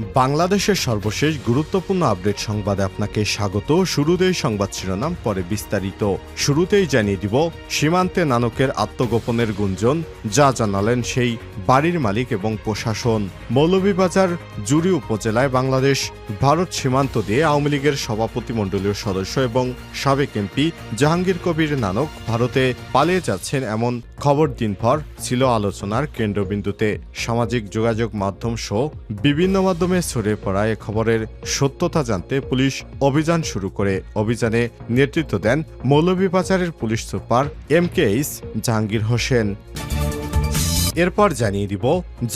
বাংলাদেশের সর্বশেষ গুরুত্বপূর্ণ আপডেট সংবাদে আপনাকে স্বাগত। শুরুতেই সংবাদ শিরোনাম, পরে বিস্তারিত। শুরুতেই জানিয়ে দিব, সীমান্তে নানকের আত্মগোপনের গুঞ্জন, যা জানালেন সেই বাড়ির মালিক এবং প্রশাসন। মৌলভীবাজার, জুরি উপজেলায় বাংলাদেশ, ভারত সীমান্ত দিয়ে আওয়ামী লীগের সভাপতিমণ্ডলীয় সদস্য এবং সাবেক এমপি জাহাঙ্গীর কবির নানক ভারতে পালিয়ে যাচ্ছেন এমন খবর দিনভর ছিল আলোচনার কেন্দ্রবিন্দুতে। সামাজিক যোগাযোগ মাধ্যম সহ বিভিন্ন মাধ্যমে ছড়িয়ে পড়া এ খবরের সত্যতা জানতে পুলিশ অভিযান শুরু করে। অভিযানে নেতৃত্ব দেন মৌলভীবাজারের police super M K H Jahangir Hossain. এরপর জানিয়ে দিব,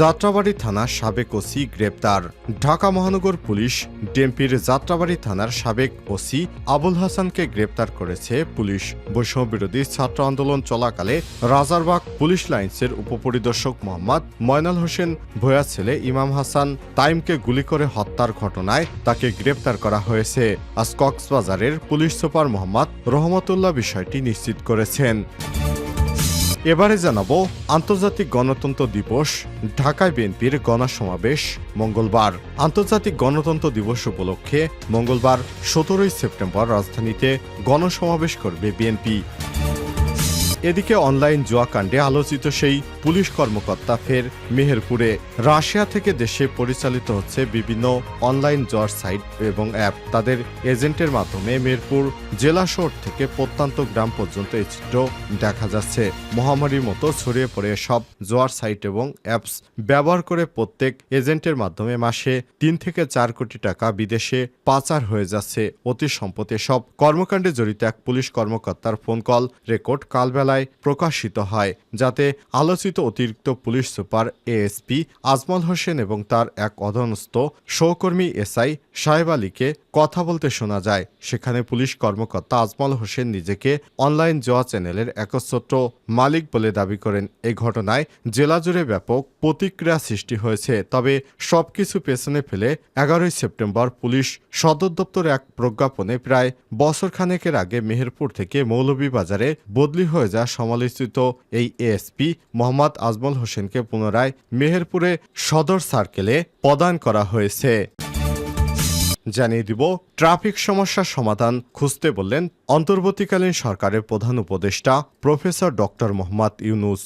যাত্রাবাড়ি থানার সাবেক ওসি গ্রেপ্তার। ঢাকা মহানগর পুলিশ ডেম্পির যাত্রাবাড়ি থানার সাবেক ওসি আবুল হাসানকে গ্রেপ্তার করেছে পুলিশ। বৈষম্য বিরোধী ছাত্র আন্দোলন চলাকালে রাজারবাগ পুলিশ লাইন্সের উপপরিদর্শক মোহাম্মদ ময়নাল হোসেন, ভোয়া ছেলে ইমাম হাসান তাইমকে গুলি করে হত্যার ঘটনায় তাকে গ্রেপ্তার করা হয়েছে। আজ কক্সবাজারের পুলিশ সুপার মোহাম্মদ রহমতুল্লাহ বিষয়টি নিশ্চিত করেছেন। এবারে জানাব আন্তর্জাতিক গণতন্ত্র দিবস, ঢাকায় বিএনপির গণসমাবেশ, মঙ্গলবার। আন্তর্জাতিক গণতন্ত্র দিবস উপলক্ষে মঙ্গলবার সতেরোই সেপ্টেম্বর রাজধানীতে গণসমাবেশ করবে বিএনপি। এদিকে অনলাইন জুয়াকাণ্ডে আলোচিত সেই পুলিশ কর্মকর্তা ফের মেহেরপুরে। রাশিয়া থেকে দেশে পরিচালিত হচ্ছে বিভিন্ন অনলাইন জুয়ার সাইট এবং অ্যাপ। তাদের এজেন্টের মাধ্যমে মেহেরপুর জেলা শহর থেকে প্রত্যন্ত গ্রাম পর্যন্ত এই চিত্র দেখা যাচ্ছে। মহামারীর মতো ছড়িয়ে পড়ে সব জোয়ার সাইট এবং অ্যাপস। ব্যবহার করে প্রত্যেক এজেন্টের মাধ্যমে মাসে তিন থেকে চার কোটি টাকা বিদেশে পাচার হয়ে যাচ্ছে অতি সম্প্রতি সব কর্মকাণ্ডে জড়িত এক পুলিশ কর্মকর্তার ফোন কল রেকর্ড। কালবেলায় প্রকাশিত হয়, যাতে আলোচিত অতিরিক্ত police super ASP Ajmal Hossain এবং তার এক অধনস্থ সহকর্মী এসআই সাহেব আলীকে কথা বলতে শোনা যায়। সেখানে পুলিশ কর্মকর্তা আজমল হোসেন নিজেকে অনলাইন জোয়া চ্যানেলের একচ্ছত্র মালিক বলে দাবি করেন। এ ঘটনায় জেলা জুড়ে ব্যাপক প্রতিক্রিয়া সৃষ্টি হয়েছে, তবে সবকিছু পেছনে ফেলে এগারোই সেপ্টেম্বর পুলিশ সদর দপ্তর এক প্রজ্ঞাপনে প্রায় বছরখানেকের আগে মেহেরপুর থেকে মৌলভীবাজারে বদলি হয়ে যাওয়া সমালোচিত এই এএসপি মোহাম্মদ আজমল হোসেনকে পুনরায় মেহেরপুরে সদর সার্কেলে প্রদান করা হয়েছে। জানিয়ে দিব, ট্রাফিক সমস্যার সমাধান খুঁজতে বললেন অন্তর্বর্তীকালীন সরকারের প্রধান উপদেষ্টা প্রফেসর ডক্টর মোহাম্মদ ইউনুস।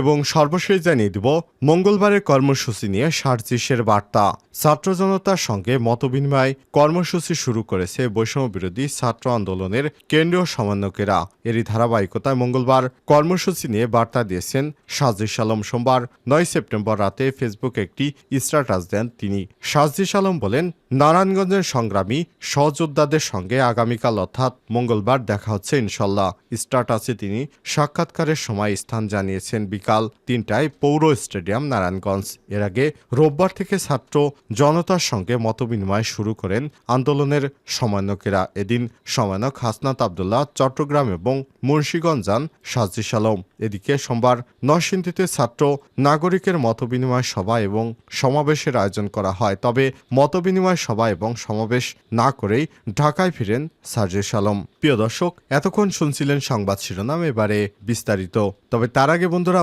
এবং সর্বশেষ জানিয়ে দিব, মঙ্গলবারের কর্মসূচি নিয়ে সার্জিসের বার্তা। ছাত্র জনতার সঙ্গে মতবিনিময় কর্মসূচি শুরু করেছে বৈষম্য বিরোধী ছাত্র আন্দোলনের কেন্দ্রীয় সমন্বয়কেরা। এরই ধারাবাহিকতায় মঙ্গলবার কর্মসূচি নিয়ে বার্তা দিয়েছেন সাজিস আলম। সোমবার, নয় সেপ্টেম্বর রাতে ফেসবুকে একটি স্ট্যাটাস দেন তিনি। সাজিস আলম বলেন, নারায়ণগঞ্জের সংগ্রামী সহযোদ্ধাদের সঙ্গে আগামীকাল অর্থাৎ মঙ্গলবার দেখা হচ্ছে ইনশাল্লাহ। স্ট্যাটাসে তিনি সাক্ষাৎকারের সময় স্থান জানিয়েছেন বিকাল তিনটায় পৌর স্টেডিয়াম নারায়ণগঞ্জ। এর আগে রোববার থেকে ছাত্র জনতার সঙ্গে মতবিনিময় শুরু করেন আন্দোলনের সমন্বয়কেরা। এদিন সমন্বয়ক হাসনাত আবদুল্লাহ চট্টগ্রাম এবং মুন্সীগঞ্জ যান সাজিস আলম। এদিকে সোমবার নরসিংদীতে ছাত্র নাগরিকের মতবিনিময় সভা এবং সমাবেশের আয়োজন করা হয়। তবে মতবিনিময় সভা এবং সমাবেশ না করেই ঢাকায় ফিরেন সার্জিস আলম। প্রিয় দর্শক, এতক্ষণ শুনছিলেন সংবাদ শিরোনাম, এবারে বিস্তারিত। তবে তার আগে বন্ধুরা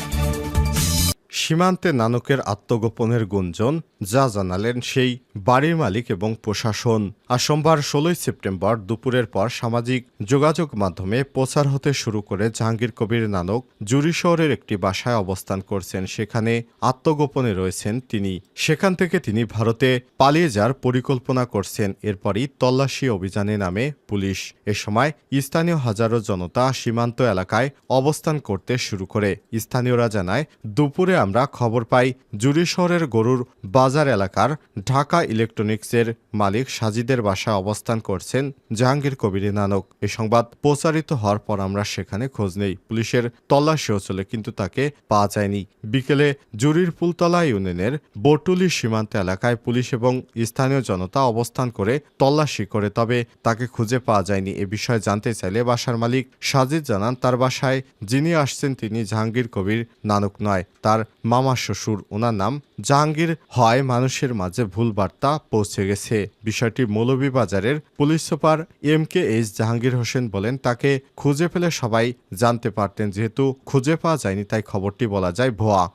সীমান্তে নানকের আত্মগোপনের গুঞ্জন যা জানালেন সেই বাড়ির মালিক এবং প্রশাসন। আর সোমবার ষোলোই সেপ্টেম্বর দুপুরের পর সামাজিক যোগাযোগ মাধ্যমে প্রচার হতে শুরু করে জাহাঙ্গীর কবির নানক জুরি শহরের একটি বাসায় অবস্থান করছেন। সেখানে আত্মগোপনে রয়েছেন তিনি। সেখান থেকে তিনি ভারতে পালিয়ে যাওয়ার পরিকল্পনা করছেন। এরপরই তল্লাশি অভিযানে নামে পুলিশ। এ সময় স্থানীয় হাজারো জনতা সীমান্ত এলাকায় অবস্থান করতে শুরু করে। স্থানীয়রা জানায়, দুপুরে আমরা খবর পাই জুরি শহরের গরুর বাজার এলাকার ঢাকা ইলেকট্রনিক্সের মালিক সাজিদের বাসায় অবস্থান করছেন জাহাঙ্গীর কবির নানক। এ সংবাদ প্রচারিত হওয়ার পর আমরা সেখানে খোঁজ নেই। পুলিশের তল্লাশিও চলে, কিন্তু তাকে পাওয়া যায়নি। বিকেলে জুরির পুলতলা ইউনিয়নের বটুলি সীমান্ত এলাকায় পুলিশ এবং স্থানীয় জনতা অবস্থান করে তল্লাশি করে, তবে তাকে খুঁজে পাওয়া যায়নি। এ বিষয়ে জানতে চাইলে বাসার মালিক সাজিদ জানান, তার বাসায় যিনি আসছেন তিনি জাহাঙ্গীর কবির নানক নয়, তার মামা শ্বশুর ওনার নাম জাহাঙ্গীর হয়। মানুষের মাঝে ভুল বার্তা পৌঁছে গেছে। বিষয়টি মৌলভীবাজারের police super M K H Jahangir Hossain বলেন, তাকে খুঁজে ফেলে সবাই জানতে পারতেন, যেহেতু খুঁজে পাওয়া যায়নি, তাই খবরটি বলা যায় ভুয়া।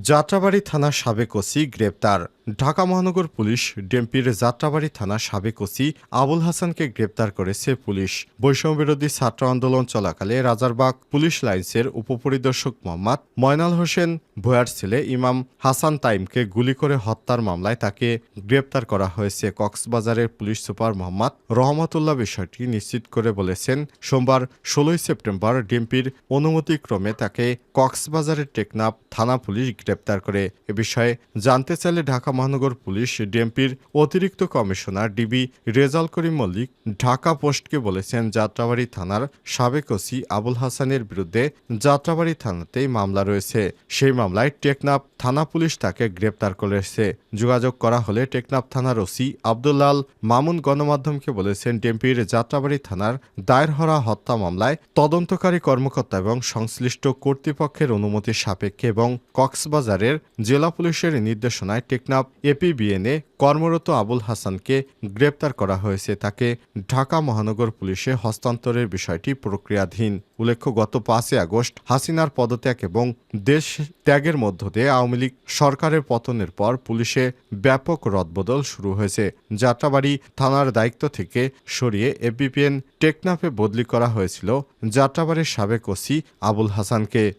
যাত্রাবাড়ি থানার সাবেক ওসি গ্রেপ্তার। ঢাকা মহানগর পুলিশ ডেম্পির যাত্রাবাড়ি থানার সাবেক ওসি আবুল হাসানকে গ্রেপ্তার করেছে পুলিশ। বৈষম্য বিরোধী ছাত্র আন্দোলন চলাকালে রাজারবাগ পুলিশ লাইন্সের উপপরিদর্শক মোহাম্মদ ময়নাল হোসেন ভুয়ার ছেলে ইমাম হাসান তাইমকে গুলি করে হত্যার মামলায় তাকে গ্রেপ্তার করা হয়েছে। কক্সবাজারের পুলিশ সুপার মোহাম্মদ রহমতুল্লাহ বিষয়টি নিশ্চিত করে বলেছেন, সোমবার ষোলোই সেপ্টেম্বর ডিএমপির অনুমতিক্রমে তাকে কক্সবাজারের টেকনাফ থানা পুলিশ গ্রেপ্তার করে। এ বিষয়ে জানতে চাইলে ঢাকা মহানগর পুলিশ, ডিএমপির অতিরিক্ত কমিশনার ডিবি রেজাল করিম মল্লিক ঢাকা পোস্টকে বলেছেন, যাত্রাবাড়ি থানার সাবেক ওসি আবুল হাসানের বিরুদ্ধে যাত্রাবাড়ি থানাতেই মামলা রয়েছে। সেই মামলায় টেকনাফ থানা পুলিশ তাকে গ্রেপ্তার করেছে। যোগাযোগ করা হলে টেকনাফ থানার ওসি আবদুল্লাল মামুন গণমাধ্যমকে বলেছেন, ডিএমপির যাত্রাবাড়ি থানার দায়ের হরা হত্যা মামলায় তদন্তকারী কর্মকর্তা এবং সংশ্লিষ্ট কর্তৃপক্ষের অনুমতি সাপেক্ষে এবং কক্সবাজারের জেলা পুলিশের নির্দেশনায় টেকনাফ এপিবিএনে কর্মরত আবুল হাসানকে গ্রেপ্তার করা হয়েছে। তাকে ঢাকা মহানগর পুলিশে হস্তান্তরের বিষয়টি প্রক্রিয়াধীন। উল্লেখ্য, গত পাঁচই আগস্ট হাসিনার পদত্যাগ এবং দেশ ত্যাগের মধ্য দিয়ে আওয়ামী লীগ সরকারের পতনের পর পুলিশে ব্যাপক রদবদল শুরু হয়েছে। যাত্রাবাড়ি থানার দায়িত্ব থেকে সরিয়ে এবিপিএন টেকনাফে বদলি করা হয়েছিল যাত্রাবাড়ির সাবেক ওসি আবুল হাসানকে।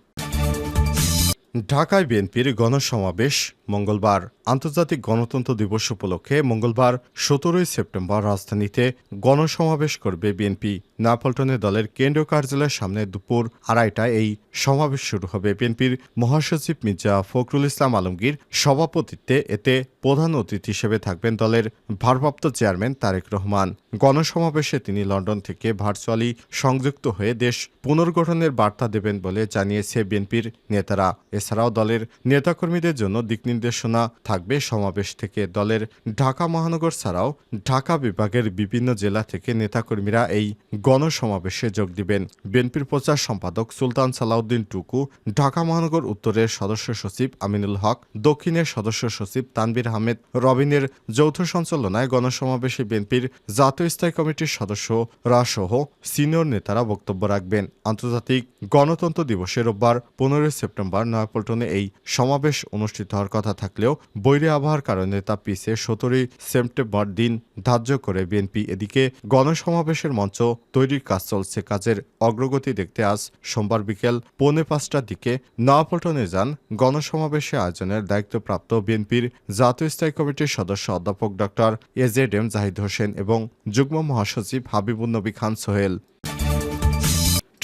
ঢাকায় বিএনপির গণসমাবেশ মঙ্গলবার। আন্তর্জাতিক গণতন্ত্র দিবস উপলক্ষে মঙ্গলবার সতেরোই সেপ্টেম্বর রাজধানীতে গণসমাবেশ করবে বিএনপি। নাপল্টনে দলের কেন্দ্রীয় কার্যালয়ের সামনে দুপুর আড়াইটায় এই সমাবেশ শুরু হবে। বিএনপির মহাসচিব মির্জা ফখরুল ইসলাম আলমগীর সভাপতিত্বে এতে প্রধান অতিথি হিসেবে থাকবেন দলের ভারপ্রাপ্ত চেয়ারম্যান তারেক রহমান। গণসমাবেশে তিনি লন্ডন থেকে ভার্চুয়ালি সংযুক্ত হয়ে দেশ পুনর্গঠনের বার্তা দেবেন বলে জানিয়েছে বিএনপির নেতারা। এছাড়াও দলের নেতাকর্মীদের জন্য দিক নির্দেশনা থাকবে। সমাবেশ থেকে দলের ঢাকা মহানগর ছাড়াও ঢাকা বিভাগের বিভিন্ন জেলা থেকে নেতাকর্মীরা এই গণসমাবেশে যোগ দিবেন। বিএনপির প্রচার সম্পাদক সুলতান সালাউদ্দিন টুকু, ঢাকা মহানগর উত্তরের সদস্য সচিব আমিনুল হক, দক্ষিণের সদস্য সচিব তানবির আহমেদ, রবিনের যৌথ সঞ্চালনায় গণসমাবেশে বিএনপির জাতীয় স্থায়ী কমিটির সদস্যরা সহ সিনিয়র নেতারা বক্তব্য রাখবেন। আন্তর্জাতিক গণতন্ত্র দিবসে রোববার, পনেরোই সেপ্টেম্বর নয়াপল্টনে এই সমাবেশ অনুষ্ঠিত হওয়ার কথা থাকলেও বৈরী আবহাওয়ার কারণে তা পিছিয়ে সতেরোই সেপ্টেম্বর দিন ধার্য করে বিএনপি। এদিকে গণসমাবেশের মঞ্চ তৈরির কাজ চলছে কাজের অগ্রগতি দেখতে আজ সোমবার বিকেল পৌনে পাঁচটার দিকে নয়াপল্টনে যান গণসমাবেশে আয়োজনের দায়িত্বপ্রাপ্ত বিএনপির জাতীয় স্থায়ী কমিটির সদস্য অধ্যাপক doctor AZ M Zahid Hossain এবং যুগ্ম মহাসচিব হাবিবুল নবী খান সোহেল।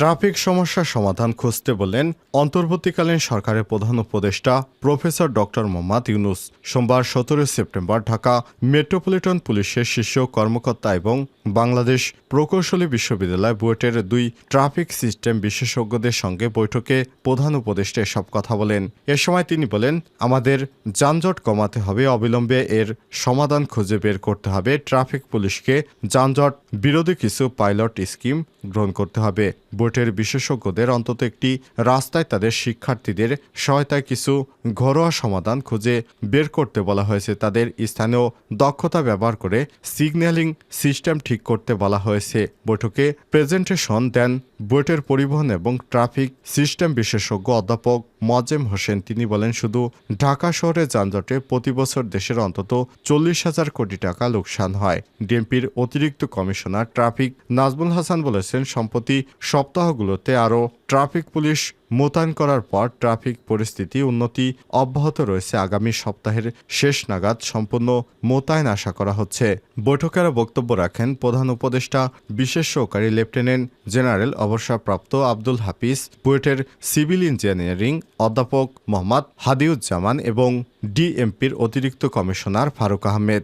ট্রাফিক সমস্যার সমাধান খুঁজতে বললেন অন্তর্বর্তীকালীন সরকারের প্রধান উপদেষ্টা প্রফেসর ডক্টর মোহাম্মদ ইউনুস। সোমবার সতেরোই সেপ্টেম্বর ঢাকা মেট্রোপলিটন পুলিশের শীর্ষ কর্মকর্তা এবং বাংলাদেশ প্রকৌশলী বিশ্ববিদ্যালয় বুয়েটের দুই ট্রাফিক সিস্টেম বিশেষজ্ঞদের সঙ্গে বৈঠকে প্রধান উপদেষ্টা এসব কথা বলেন। এ সময় তিনি বলেন, আমাদের যানজট কমাতে হবে, অবিলম্বে এর সমাধান খুঁজে বের করতে হবে। ট্রাফিক পুলিশকে যানজট বিরোধী কিছু পাইলট স্কিম গ্রহণ করতে হবে। বোটের বিশেষজ্ঞদের অন্তত একটি রাস্তায় তাদের শিক্ষার্থীদের সহায়তায় কিছু ঘরোয়া সমাধান খুঁজে বের করতে বলা হয়েছে। তাদের স্থানীয় দক্ষতা ব্যবহার করে সিগন্যালিং সিস্টেম ঠিক করতে বলা হয়েছে। বৈঠকে প্রেজেন্টেশন দেন বুয়েটের পরিবহন এবং ট্রাফিক সিস্টেম বিশেষজ্ঞ অধ্যাপক মজেম হোসেন তিনি বলেন, শুধু ঢাকা শহরে যানজটে প্রতি বছর দেশের অন্তত চল্লিশ হাজার কোটি টাকা লোকসান হয়। ডিএমপির অতিরিক্ত কমিশনার ট্রাফিক নাজমুল হাসান বলেছেন, সম্প্রতি সপ্তাহগুলোতে আরও ট্রাফিক পুলিশ মোতায়েন করার পর ট্রাফিক পরিস্থিতি উন্নতি অব্যাহত রয়েছে আগামী সপ্তাহের শেষ নাগাদ সম্পূর্ণ মোতায়েন আশা করা হচ্ছে। বৈঠকের বক্তব্য রাখেন প্রধান উপদেষ্টা বিশেষ সহকারী লেফটেন্যান্ট জেনারেল অবসরপ্রাপ্ত আব্দুল হাফিজ, বুয়েটের সিভিল ইঞ্জিনিয়ারিং অধ্যাপক মোহাম্মদ হাদিউজ্জামান এবং ডিএমপির অতিরিক্ত কমিশনার ফারুক আহমেদ।